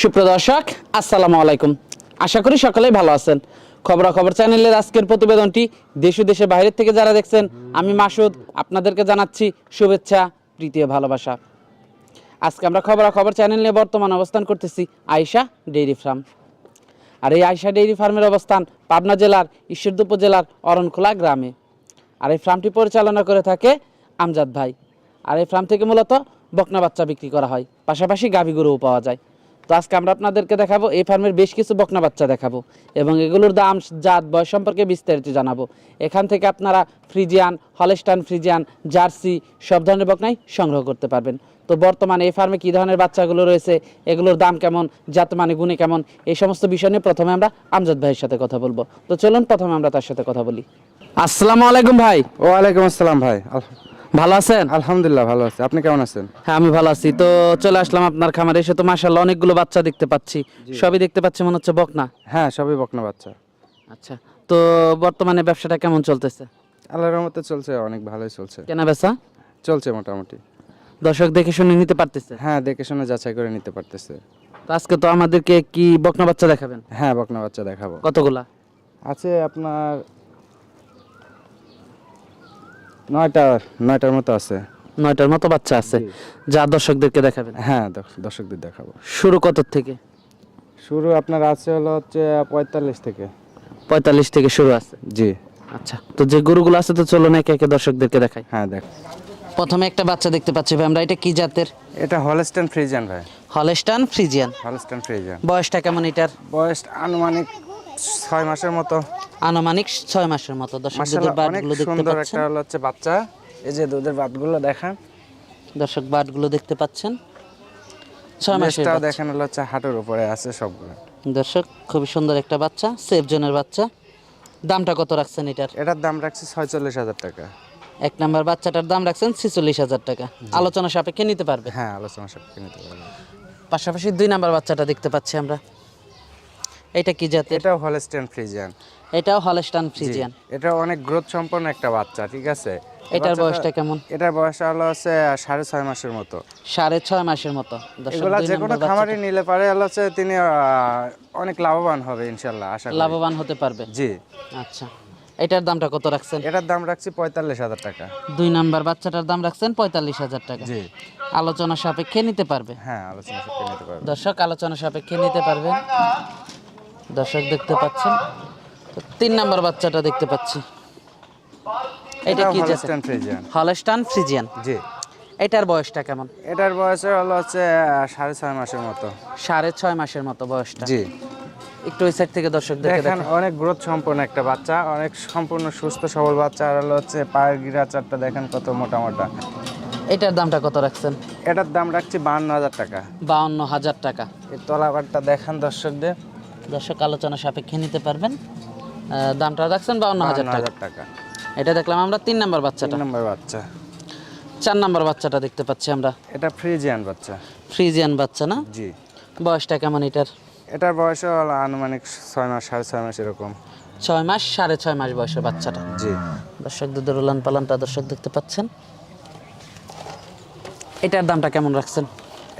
সুপ্রদর্শক আসসালামু আলাইকুম। আশা করি সকলেই ভালো আছেন। খবরাখবর চ্যানেলের আজকের প্রতিবেদনটি দেশ ও দেশের বাইরের থেকে যারা দেখছেন, আমি মাসুদ আপনাদেরকে জানাচ্ছি শুভেচ্ছা প্রীতীয় ভালোবাসা। আজকে আমরা খবরাখবর চ্যানেল নিয়ে বর্তমান অবস্থান করতেছি আয়শা ডেইরি ফার্ম। আর এই আয়শা ডেইরি ফার্মের অবস্থান পাবনা জেলার ঈশ্বরদী উপজেলার অরণখোলা গ্রামে। আর এই ফার্মটি পরিচালনা করে থাকে আমজাদ ভাই। আর এই ফার্ম থেকে মূলত বকনা বাচ্চা বিক্রি করা হয়। পাশাপাশি গাভী গরুও পাওয়া যায়। তো আজকে আমরা আপনাদেরকে দেখাবো এই ফার্মের বেশ কিছু বকনা বাচ্চা দেখাবো এবং এগুলোর দাম জাত বয়স সম্পর্কে বিস্তারিত জানাব। এখান থেকে আপনারা ফ্রিজিয়ান হলেস্টান ফ্রিজিয়ান জার্সি সব ধরনের বকনাই সংগ্রহ করতে পারবেন। তো বর্তমানে এই ফার্মে কী ধরনের বাচ্চাগুলো রয়েছে এগুলোর দাম কেমন জাত মানে গুণে কেমন এই সমস্ত বিষয় নিয়ে প্রথমে আমরা আমজাদ ভাইয়ের সাথে কথা বলব। তো চলুন প্রথমে আমরা তার সাথে কথা বলি। আসসালামু আলাইকুম ভাই। ওয়ালাইকুম আসসালাম ভাই। ভালো আছেন? আলহামদুলিল্লাহ ভালো আছি। আপনি কেমন আছেন? হ্যাঁ আমি ভালো আছি। তো চলে আসলাম আপনার খামারে। এসে তো মাশাআল্লাহ অনেকগুলো বাচ্চা দেখতে পাচ্ছি। সবই দেখতে পাচ্ছি মনে হচ্ছে বকনা। হ্যাঁ সবই বকনা বাচ্চা। আচ্ছা তো বর্তমানে ব্যবসাটা কেমন চলতেছে? আল্লাহর রহমতে চলছে অনেক ভালোই চলছে। কেনা বেচা চলছে মোটামুটি। দর্শক দেখে শুনে নিতে পারতেছে? হ্যাঁ দেখে শুনে যাচাই করে নিতে পারতেছে। তো আজকে তো আমাদেরকে কি বকনা বাচ্চা দেখাবেন? হ্যাঁ বকনা বাচ্চা দেখাবো। কতগুলা? আছে আপনার নয়টা নয়টার মতো আছে। নয়টার মতো বাচ্চা আছে। যা দর্শকদেরকে দেখাবেন। হ্যাঁ দর্শকদের দেখাবো। শুরু কত থেকে? শুরু আপনার আছে হলো হচ্ছে পঁয়তাল্লিশ থেকে। পঁয়তাল্লিশ থেকে শুরু আছে? জি। আচ্ছা তো যে গরুগুলো আছে তো চলো না একে একে দর্শকদেরকে দেখাই। হ্যাঁ দেখ। প্রথমে একটা বাচ্চা দেখতে পাচ্ছি ভাই আমরা এটা কি জাতের? এটা হলস্টেন ফ্রিজিয়ান ভাই। Holstein Friesian. Holstein Friesian. বয়সটা কেমন এটার? বয়স আনুমানিক ছয় মাসের মতো। আনুমানিক ছয় মাসের মতো। দর্শক দুধের বাটগুলো দেখতে সুন্দর একটা হলো হচ্ছে বাচ্চা। এই যে দুধের বাটগুলো দেখান দর্শক বাটগুলো দেখতে পাচ্ছেন। ছয় মাসের দেখেন হলো হচ্ছে হাঁটুর উপরে আছে সবগুলো। দর্শক খুবই সুন্দর একটা বাচ্চা সেফ জনের বাচ্চা। দামটা কত রাখছেন এটার? এটার দাম রাখছি ছয়চল্লিশ হাজার টাকা। এক নাম্বার বাচ্চাটার দাম রাখছেন ছিচল্লিশ হাজার টাকা। আলোচনা সাপেক্ষে নিতে পারবে। হ্যাঁ আলোচনা সব নিতে পারবে। পাশাপাশি দুই নাম্বার বাচ্চাটা দেখতে পাচ্ছি আমরা। এটা কি জাতের? এটাও হলস্টেন ফ্রিজিয়ান এটাও হলস্টান ফ্রিজিয়ান এটা অনেক গ্রোথ সম্পন্ন একটা বাচ্চা ঠিক আছে? এটার বয়সটা কেমন? এটার বয়স হলো হচ্ছে সাড়ে ছয় মাসের মতো। সাড়ে ছয় মাসের মতো। এগুলা যে কোনো খামারে নিলে পারে হলো হচ্ছে তিনি অনেক লাভবান হবে ইনশাল্লাহ আশা করি। লাভবান হতে পারবে। জি। আচ্ছা এটার দামটা কত রাখছেন? এটার দাম রাখছি পঁয়তাল্লিশ হাজার টাকা। দুই নাম্বার বাচ্চাটার দাম রাখছেন পঁয়তাল্লিশ হাজার টাকা। জি। আলোচনা সাপেক্ষে নিতে পারবে। হ্যাঁ আলোচনা সব নিতে পারবে। দর্শক আলোচনা সাপেক্ষে নিতে পারবেন। দর্শক দেখতে পাচ্ছেন। তিন নাম্বার বাচ্চাটা দেখতে পাচ্ছি। এটা কি হলস্টেন ফ্রিজিয়ান হলস্টান ফ্রিজিয়ান জি। এটার বয়সটা কেমন? এটার বয়স হলো হচ্ছে সাড়ে ছয় মাসের মতো। সাড়ে ছয় মাসের মতো বয়সটা। জি। একটু ওই সাইড থেকে দর্শকদেরকে দেখেন দেখেন। অনেক গ্রোথ সম্পন্ন একটা বাচ্চা অনেক সম্পূর্ণ সুস্থ সবল বাচ্চা আর হলো হচ্ছে পায়ের গিরা চারটা দেখেন কত মোটা মোটা। এটার দামটা কত রাখছেন? এটার দাম রাখছি বাহান্ন হাজার টাকা। বাউন্ন হাজার টাকা। এই তলাবারটা দেখান দর্শকদের। দর্শক আলোচনা সাপেক্ষে নিতে পারবেন। দামটা রাখছেন বাউন্ন হাজার টাকা। এটা দেখলাম আমরা তিন নাম্বার তিন বাচ্চাটা নম্বর বাচ্চা। চার নাম্বার বাচ্চাটা দেখতে পাচ্ছি আমরা। এটা ফ্রিজিয়ান বাচ্চা। ফ্রিজিয়ান বাচ্চা না? জি। বয়সটা কেমন এটার? এটার বয়স হলো আনুমানিক ছয় মাস সাড়ে ছয় মাস এরকম। ছয় মাস সাড়ে ছয় মাস বয়সের বাচ্চাটা। জি। দর্শক দুধের উলান পালানটা দর্শক দেখতে পাচ্ছেন। এটার দামটা কেমন রাখছেন?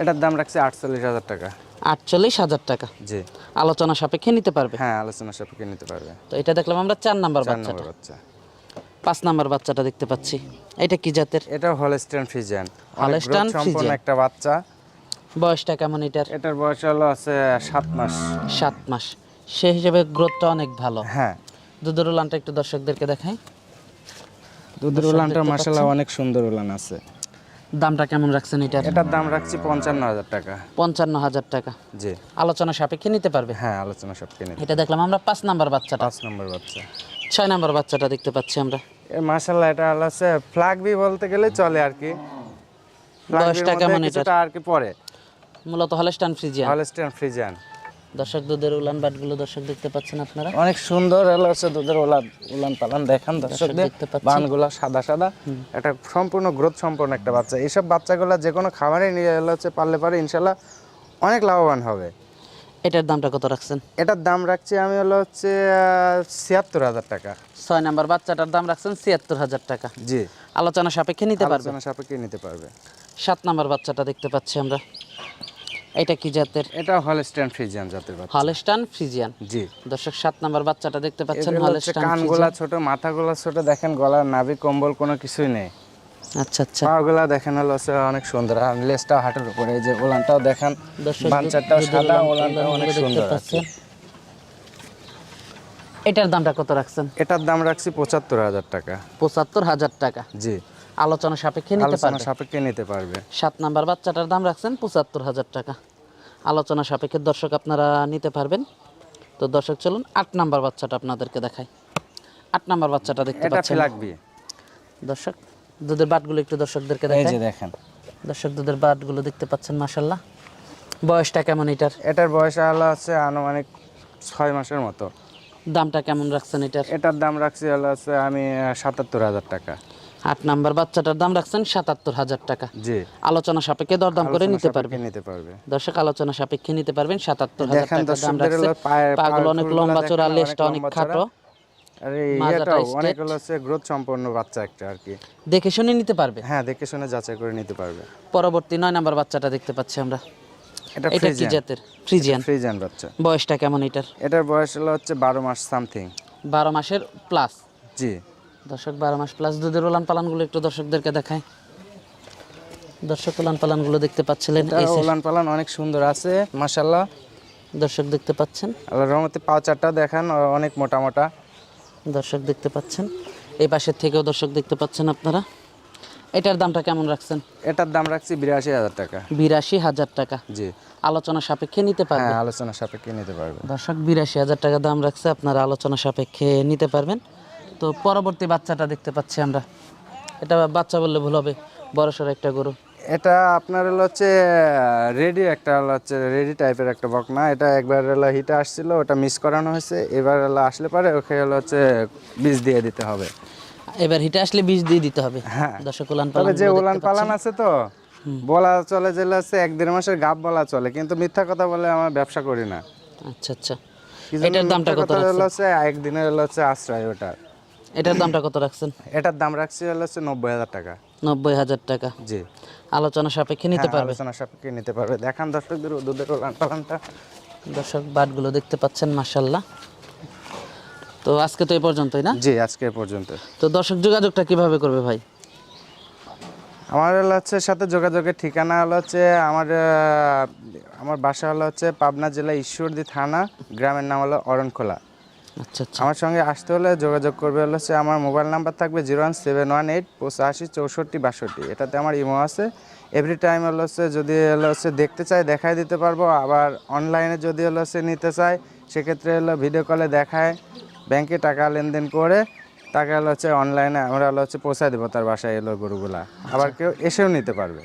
এটার দাম রাখছে আটচল্লিশ হাজার টাকা। আটচল্লিশ হাজার টাকা। জি। আলোচনা সাপেক্ষে নিতে পারবে। হ্যাঁ আলোচনা সাপেক্ষে নিতে পারবে। তো এটা দেখলাম আমরা চার নাম্বার বাচ্চাটা। বাচ্চা। পাঁচ নাম্বার বাচ্চাটা দেখতে পাচ্ছি। এটা কি জাতের? এটাও হলস্টেন ফ্রিজিয়ান। Holstein সম্পূর্ণ একটা বাচ্চা। বয়সটা কেমন এটার? এটার বয়স হলো আছে সাত মাস। সাত মাস। সে হিসেবে গ্রোথটা অনেক ভালো। হ্যাঁ। দুধের উলানটা একটু দর্শকদেরকে দেখাই। দুধের উলানটা মাসাল্লাহ অনেক সুন্দর উলান আছে। দামটা কেমন রাখছেন এটার? এটার দাম রাখছি পঞ্চান্ন হাজার টাকা। পঞ্চান্ন হাজার টাকা। জি। আলোচনা সাপেক্ষে নিতে পারবে? হ্যাঁ আলোচনা সব কিনে এটা দেখলাম আমরা পাঁচ নাম্বার বাচ্চাটা। পাঁচ নম্বর বাচ্চা। ছয় নাম্বার বাচ্চাটা দেখতে পাচ্ছি আমরা। এ মাসাল্লাহ এটা হলো হচ্ছে ফ্ল্যাগ বি বলতে গেলে চলে আর কি। কেমন মধ্যে এটার? কিছুটা আর কি পরে মূলত হলস্টান ফ্রিজিয়ান। Holstein Friesian. দর্শক দুধের উলান বাটগুলো দর্শক দেখতে পাচ্ছেন আপনারা? অনেক সুন্দর দুধের উলান উলান পালান দেখান দর্শকদের। দেখতে পাচ্ছি। বানগুলো সাদা সাদা। এটা সম্পূর্ণ গ্রোথ সম্পূর্ণ একটা বাচ্চা। এইসব বাচ্চাগুলো যে কোনো খাবারে নিয়ে এলে হচ্ছে পারলে পারে ইনশাল্লাহ অনেক লাভবান হবে। এটার দামটা কত রাখছেন? এটার দাম রাখছি আমি হলো হচ্ছে ছিয়াত্তর হাজার টাকা। ছয় নাম্বার বাচ্চাটার দাম রাখছেন ছিয়াত্তর হাজার টাকা। জি। আলোচনা সাপেক্ষে নিতে পারবে? আলোচনা সাপেক্ষে নিতে পারবে। সাত নাম্বার বাচ্চাটা দেখতে পাচ্ছি আমরা। এটা কি জাতের? এটা হলস্টেন ফ্রিজিয়ান জাতের বাচ্চা। হলস্টান ফ্রিজিয়ান জি। দর্শক সাত নাম্বার বাচ্চাটা দেখতে পাচ্ছেন হলস্টান কানগুলা ছোট মাথাগুলা ছোট দেখেন গলার নাভি কম্বল কোনো কিছুই নেই। আচ্ছা আচ্ছা। পাগুলা দেখেন হলো অনেক সুন্দর। আর লেজটাও হাঁটুর উপরে এই যে ওলানটাও দেখেন দর্শক বাঞ্চারটাও সাদা ওলান- ওলানটাও ওলানগুলো অনেক সুন্দর আছে। এটার দামটা কত রাখছেন? এটার দাম রাখছি পঁচাত্তর হাজার টাকা। পঁচাত্তর হাজার টাকা। জি। আলোচনা সাপেক্ষে নিতে আলোচনা পারবে। সাপেক্ষে নিতে পারবে। সাত নাম্বার বাচ্চাটার দাম রাখছেন পঁচাত্তর হাজার টাকা। আলোচনা সাপেক্ষে দর্শক আপনারা নিতে পারবেন। তো দর্শক চলুন আট নাম্বার বাচ্চাটা আপনাদেরকে দেখাই। আট নাম্বার বাচ্চাটা দেখতে পাচ্ছেন। ফিলাকবি দর্শক দুধের বাটগুলো একটু দর্শকদেরকে এই দেখাই। যে দেখেন। দর্শক দুধের বাটগুলো দেখতে পাচ্ছেন মাসাল্লাহ বয়সটা কেমন এটার? এটার বয়স হলো হচ্ছে আনুমানিক ছয় মাসের মতো। দামটা কেমন রাখছেন এটার? এটার দাম রাখছি হলো আছে আমি সাতাত্তর হাজার টাকা। আট নাম্বার বাচ্চাটার দাম রাখছেন সাতাত্তর হাজার টাকা। জি। আলোচনা সাপেক্ষে দরদাম করে নিতে পারবে। নিতে পারবে। দর্শক আলোচনা সাপেক্ষে নিতে পারবেন সাতাত্তর হাজার টাকা দাম দর্শকদের রাখছে। হলো পায়ের- পাগুলো অনেক লম্বা চোরা লেজটা অনেক খাটো। দেখে শুনে নিতে পারবে? হ্যাঁ দেখে শুনে যাচাই করে নিতে পারবে। পরবর্তী নয় নাম্বার বাচ্চাটা দেখতে পাচ্ছি আমরা। এটা এটা কি জাতের? ফ্রিজিয়ান। ফ্রিজিয়ান বাচ্চা। বয়সটা কেমন এটার? এটার বয়স হলো হচ্ছে বারো মাস সামথিং। বারো মাসের প্লাস। জি। দর্শক বারো মাস প্লাস দুধের উলান পালানগুলো একটু দর্শকদেরকে দেখায় দর্শক উলান পালানগুলো দেখতে পাচ্ছিলেন ওলান পালান অনেক সুন্দর আছে মাশাল্লাহ দর্শক দেখতে পাচ্ছেন? আল্লাহ রহমতে চারটা দেখান অনেক মোটা মোটা। দর্শক দেখতে পাচ্ছেন? এই পাশের থেকেও দর্শক দেখতে পাচ্ছেন আপনারা। এটার দামটা কেমন রাখছেন? এটার দাম রাখছি বিরাশি হাজার টাকা। বিরাশি হাজার টাকা। জি। আলোচনা সাপেক্ষে নিতে হ্যাঁ আলোচনা সাপেক্ষে নিতে পারবেন। দর্শক বিরাশি হাজার টাকা দাম রাখছে আপনারা আলোচনা সাপেক্ষে নিতে পারবেন। তো পরবর্তী বাচ্চাটা দেখতে পাচ্ছি আমরা। এটা বাচ্চা বললে ভুল হবে বড়সড় একটা গরু। এটা আপনার হলো হচ্ছে রেডি একটা হলো হচ্ছে রেডি টাইপের একটা বকনা। এটা একবার হলো হিটে আসছিল ওটা মিস করানো হয়েছে। এবার হলো আসলে পরে ওকে হলো হচ্ছে বীজ দিয়ে দিতে হবে। এবার হিটে আসলে বীজ দিয়ে দিতে হবে। হ্যাঁ। দর্শক উলান পালান যে উলান পালান আছে তো বলা চলে যে হচ্ছে এক দেড় মাসের গাব বলা চলে। কিন্তু মিথ্যা কথা বলে আমার ব্যবসা করি না। আচ্ছা আচ্ছা। এটার দামটা কত হলো হচ্ছে একদিনের হলো হচ্ছে আশ্রয় ওটা এটার দামটা কত রাখছেন? এটার দাম রাখছি হলো হচ্ছে নব্বই হাজার টাকা। নব্বই হাজার টাকা। জি। আলোচনা সাপেক্ষে নিতে হ্যাঁ, পারবে। আলোচনা সাপেক্ষে নিতে পারবে। দেখান দর্শকদের দুধের পালানটা দর্শক বাটগুলো দেখতে পাচ্ছেন মাসাল্লাহ তো আজকে তো এই পর্যন্তই না? জি আজকে এ পর্যন্ত তো দর্শক যোগাযোগটা কীভাবে করবে ভাই? আমার হলো হচ্ছে সাথে যোগাযোগের ঠিকানা হলো হচ্ছে আমার আমার বাসা হলো হচ্ছে পাবনা জেলা ঈশ্বরদী থানা গ্রামের নাম হলো অরণখোলা। আচ্ছা আচ্ছা। আমার সঙ্গে আসতে হলে যোগাযোগ করবে হলো হচ্ছে আমার মোবাইল নাম্বার থাকবে zero one seven one eight পঁচাশি চৌষট্টি বাষট্টি। এটাতে আমার ইমো আছে। এভরি টাইম হলো হচ্ছে যদি হলো হচ্ছে দেখতে চাই দেখাই দিতে পারব। আবার অনলাইনে যদি হলো হচ্ছে নিতে চাই সেক্ষেত্রে হলো ভিডিও কলে দেখায় ব্যাংকে টাকা লেনদেন করে তাকে হলো হচ্ছে অনলাইনে আমরা হলো হচ্ছে পৌঁছায় দেবো তার বাসায় এলো গরুগুলা। আবার কেউ এসেও নিতে পারবে।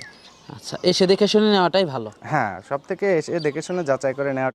আচ্ছা এসে দেখে শুনে নেওয়াটাই ভালো। হ্যাঁ সব থেকে এসে দেখে শুনে যাচাই করে নেওয়া